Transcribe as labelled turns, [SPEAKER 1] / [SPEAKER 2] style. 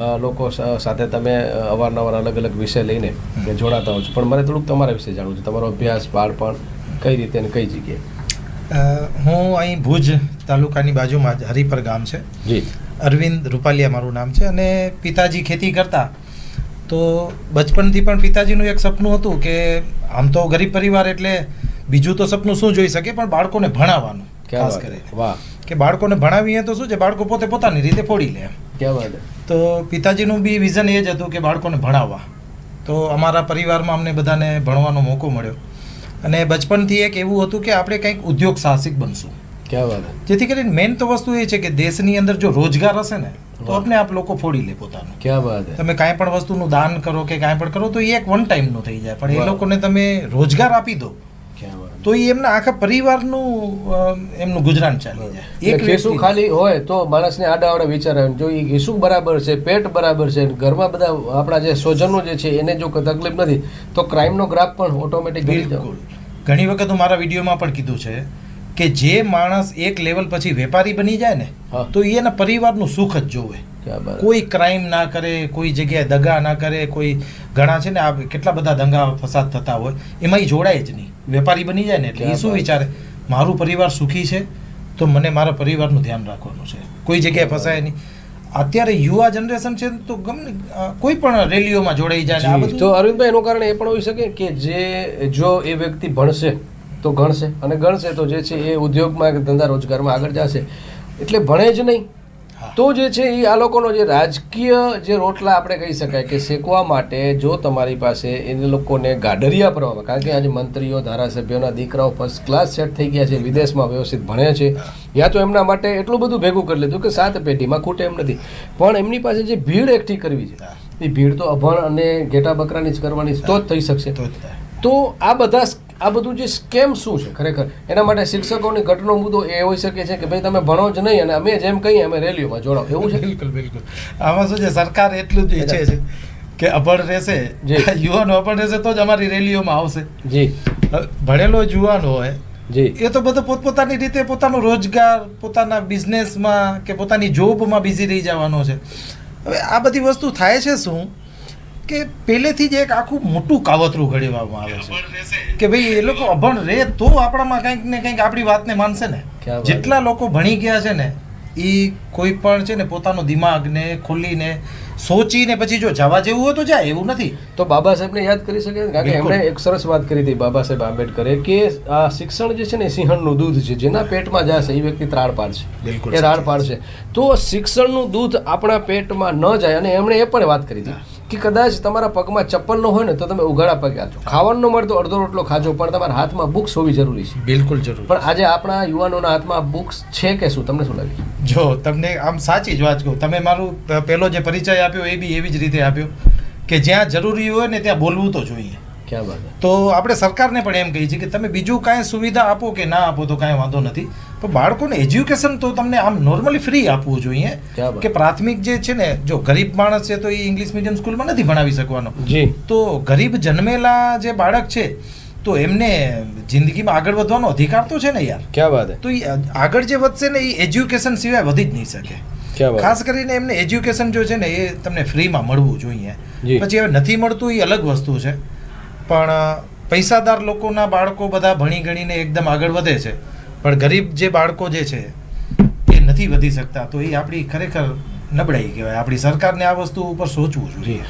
[SPEAKER 1] લોકો સાથે તમે અવારનવાર અલગ અલગ વિષય લઈને જોડાતા હો છો. પણ મને થોડુંક તમારા વિશે જાણવું છે. તમારો અભ્યાસ બાળપણ કઈ રીતે અને કઈ જગ્યાએ?
[SPEAKER 2] હું અહીં ભુજ તાલુકાની બાજુમાં જ હરિપર ગામ છે.
[SPEAKER 1] જી.
[SPEAKER 2] અરવિંદ રૂપાલિયા મારું નામ છે અને પિતાજી ખેતી કરતા. તો બચપનથી પણ પિતાજીનું એક સપનું હતું કે આમ તો ગરીબ પરિવાર એટલે બીજું તો સપનું શું જોઈ શકે? પણ બાળકોને ભણાવવાનું ખાસ કરીને.
[SPEAKER 1] વાહ.
[SPEAKER 2] કે બાળકોને ભણાવીએ તો શું છે? બાળકો પોતે પોતાની રીતે ફોડી લે એમ.
[SPEAKER 1] ક્યાં વાત
[SPEAKER 2] તો પિતાજીનું બી વિઝન એ જ હતું કે બાળકોને ભણાવવા. તો અમારા પરિવારમાં અમને બધાને ભણવાનો મોકો મળ્યો. અને બચપનથી એક એવું હતું કે આપણે કંઈક ઉદ્યોગ સાહસિક બનશું.
[SPEAKER 1] ક્યાં વાત
[SPEAKER 2] જેથી કરીને મેઇન તો વસ્તુ એ છે કે દેશની અંદર જો રોજગાર હશે ને તો
[SPEAKER 1] આપને
[SPEAKER 2] આપણે આપ લોકો ફોડી લે પોતાનું.
[SPEAKER 1] ક્યાં વાત
[SPEAKER 2] તમે કાંઈ પણ વસ્તુનું દાન કરો કે કાંઈ પણ કરો તો એ એક વન ટાઈમનું થઈ જાય. પણ એ લોકોને તમે રોજગાર આપી દો? તો એ એમના આખા પરિવારનું એમનું ગુજરાન ચાલી જાય
[SPEAKER 1] એક ઘેંસું ખાલી હોય તો માણસને આડાવાડા આડા વિચાર આવે. જો એ ઘેંસું બરાબર છે પેટ બરાબર છે ઘરમાં બધા આપણા જે સ્વજનો જે છે એને જો તકલીફ નથી તો ક્રાઇમનો ગ્રાફ પણ ઓટોમેટિક
[SPEAKER 2] બિલકુલ. ઘણી વખત હું મારા વિડીયોમાં પણ કીધું છે કે જે માણસ એક લેવલ પછી વેપારી બની જાય ને તો એ એના પરિવારનું સુખ જ જોવે? કોઈ ક્રાઇમ ના કરે કોઈ જગ્યાએ દગા ના કરે કોઈ ઘણા છે ને આ કેટલા બધા દંગા ફસાદ થતા હોય એમાં એ જોડાય જ નહીં. વેપારી બની જાય ને એટલે એ શું વિચારે? મારું પરિવાર સુખી છે તો મને મારા પરિવારનું ધ્યાન રાખવાનું છે. કોઈ જગ્યાએ ફસાય નહીં. અત્યારે યુવા જનરેશન છે તો ગમે કોઈ પણ રેલીઓમાં જોડાઈ જાય
[SPEAKER 1] તો અરવિંદભાઈ એનું કારણ એ પણ હોઈ શકે કે જે જો એ વ્યક્તિ ભણશે તો ગણશે. અને ગણશે તો જે છે એ ઉદ્યોગમાં ધંધા રોજગારમાં આગળ જશે. એટલે ભણે જ નહીં. તો જે છે એ આ લોકોનો જે રાજકીય જે રોટલા આપણે કહી શકાય કે શેકવા માટે જો તમારી પાસે એ લોકોને ગાડરિયા ભરવામાં કારણ કે આજે મંત્રીઓ ધારાસભ્યોના દીકરાઓ ફર્સ્ટ ક્લાસ સેટ થઈ ગયા છે વિદેશમાં વ્યવસ્થિત ભણે છે યા તો એમના માટે એટલું બધું ભેગું કરી લીધું કે સાત પેઢીમાં ખૂટે એમ નથી. પણ એમની પાસે જે ભીડ એકઠી કરવી છે એ ભીડ તો અભણ અને ઘેટા બકરાની જ કરવાની તો જ થઈ શકશે.
[SPEAKER 2] તો
[SPEAKER 1] આ બધા આ બધું જે સ્કેમ શું છે ખરેખર? એના માટે શિક્ષકોની ઘટનો મુદ્દો એ હોઈ શકે છે કે ભાઈ તમે ભણો જ નહીં અને અમે જેમ કહીએ અમે રેલીઓમાં જોડાવ. એવું છે?
[SPEAKER 2] બિલકુલ બિલકુલ. આમાં શું છે? સરકાર એટલું જ ઈચ્છે છે કે અભણ રહેશે. યુવાનો અભણ રહેશે તો જ અમારી રેલીઓમાં આવશે.
[SPEAKER 1] જી.
[SPEAKER 2] ભણેલો યુવાન હોય
[SPEAKER 1] જી.
[SPEAKER 2] એ તો બધો પોતપોતાની રીતે પોતાનો રોજગાર પોતાના બિઝનેસમાં કે પોતાની જોબમાં બિઝી રહી જવાનો છે. હવે આ બધી વસ્તુ થાય છે શું? કે પહેલેથી જ એક આખું મોટું કાવતરું ઘડવામાં આવે છે. કે ભાઈ એ લોકો અભણ રહે તો આપણામાં કંઈક ને કંઈક આપણી વાતને માનશે ને. જેટલા લોકો ભણી ગયા છે ને એ કોઈ પણ છે ને પોતાનો દિમાગને ખોલીને સોચીને પછી જો જવા જેવું હોય તો જાય એવું નથી.
[SPEAKER 1] તો બાબા સાહેબને યાદ કરી શકે? કારણ કે એમણે એક સરસ વાત કરી હતી બાબા સાહેબ આંબેડકરે કે આ શિક્ષણ જે છે ને સિંહણનું દૂધ છે જેના પેટમાં જશે એ વ્યક્તિ ત્રાળ પાડશે
[SPEAKER 2] છે
[SPEAKER 1] એ રાડ પાડશે તો શિક્ષણનું દૂધ આપણા પેટમાં ન જાય અને એમણે એ પણ વાત કરી હતી. કે કદાચ તમારા પગમાં ચપ્પલ ન હોય ને તો તમે ઉઘાડા પગે આજો ખાવાનું ન મળે તો અડધો રોટલો ખાજો પણ તમારા હાથમાં બુક્સ હોવી જરૂરી છે.
[SPEAKER 2] બિલકુલ જરૂર.
[SPEAKER 1] પણ આજે આપણા યુવાનોના હાથમાં બુક્સ છે કે શું? તમને શું લાગે?
[SPEAKER 2] જો તમને આમ સાચી જ વાત કહું. તમે મારું પહેલો જે પરિચય આપ્યો એ બી એવી જ રીતે આપ્યો કે જ્યાં જરૂરી હોય ને ત્યાં બોલવું તો જોઈએ? તો આપણે સરકારને પણ એમ કહીએ છીએ કે તમે બીજું કાંઈ સુવિધા આપો કે ના આપો તો કાંઈ વાંધો નથી. પણ બાળકોને એજ્યુકેશન તો તમને આમ નોર્મલી ફ્રી આપવું જોઈએ કે પ્રાથમિક જે છે ને જો ગરીબ માણસ છે તો એ ઇંગ્લિશ મીડિયમ સ્કૂલમાં નથી ભણાવી શકવાનો. તો ગરીબ જન્મેલા જે બાળક છે તો એમને જિંદગીમાં આગળ વધવાનો અધિકાર તો છે ને યાર.
[SPEAKER 1] ક્યાં વાત
[SPEAKER 2] તો આગળ જે વધશે ને એ એજ્યુકેશન સિવાય વધી જ નહીં શકે. ખાસ કરીને એમને એજ્યુકેશન જો છે ને એ તમને ફ્રીમાં મળવું જોઈએ. પછી હવે નથી મળતું એ અલગ વસ્તુ છે. પણ પૈસાદાર લોકોના બાળકો બધા ભણી ગણીને એકદમ આગળ વધે છે. પણ ગરીબ જે બાળકો જે છે, એ નથી વધી શકતા. તો એ આપણી ખરેખર નબળાઈ કહેવાય. આપણી સરકારને આ વસ્તુ ઉપર સોચવું જોઈએ.